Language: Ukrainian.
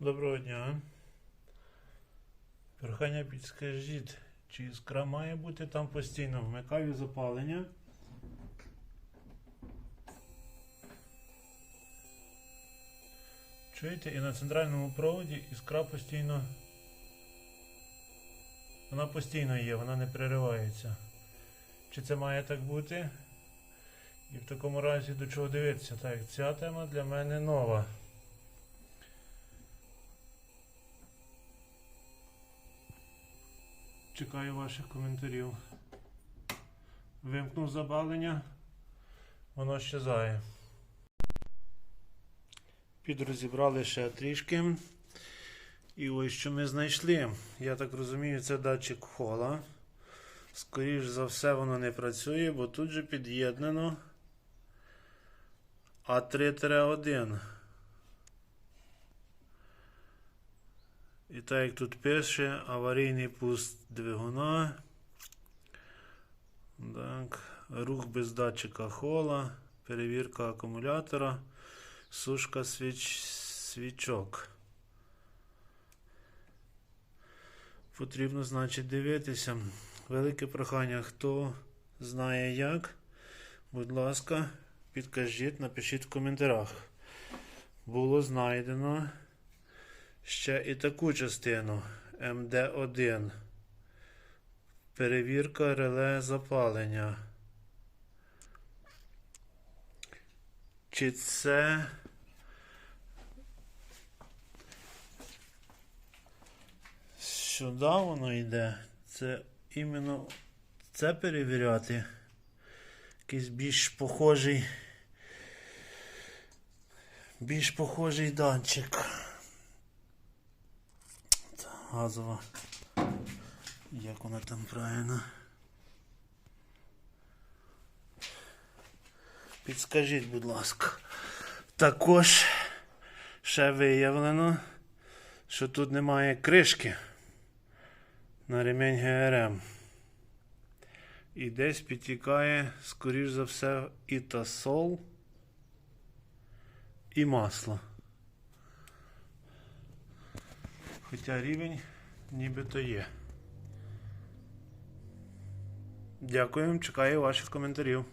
Доброго дня. Прохання підскажіть, чи іскра має бути там постійно? Вмикаю запалення. Чуєте, і на центральному проводі іскра постійно. Вона постійно є, вона не переривається. Чи це має так бути? І в такому разі до чого дивитися? Так, ця тема для мене нова. Чекаю ваших коментарів. Вимкнув забавлення, воно щезає. Підрозібрали ще трішки. І ось що ми знайшли. Я так розумію, це датчик хола. Скоріш за все, воно не працює, бо тут же під'єднано А3-1. І так як тут пише, аварійний пуст двигуна. Так, рух без датчика хола, перевірка акумулятора, сушка свіч, свічок. Потрібно, значить, дивитися. Велике прохання, хто знає як, будь ласка, підкажіть, напишіть в коментарях. Було знайдено ще і таку частину МД1. Перевірка реле запалення. Чи це сюди воно йде? Це іменно це перевіряти. Якийсь більш похожий. Більш похожий датчик. Газова. Як вона там правильно? Підскажіть, будь ласка. Також ще виявлено, що тут немає кришки на ремень ГРМ. І десь підтікає, скоріш за все, і тасол, і масло. Хоча рівень нібито є. Дякую, чекаю ваших коментарів.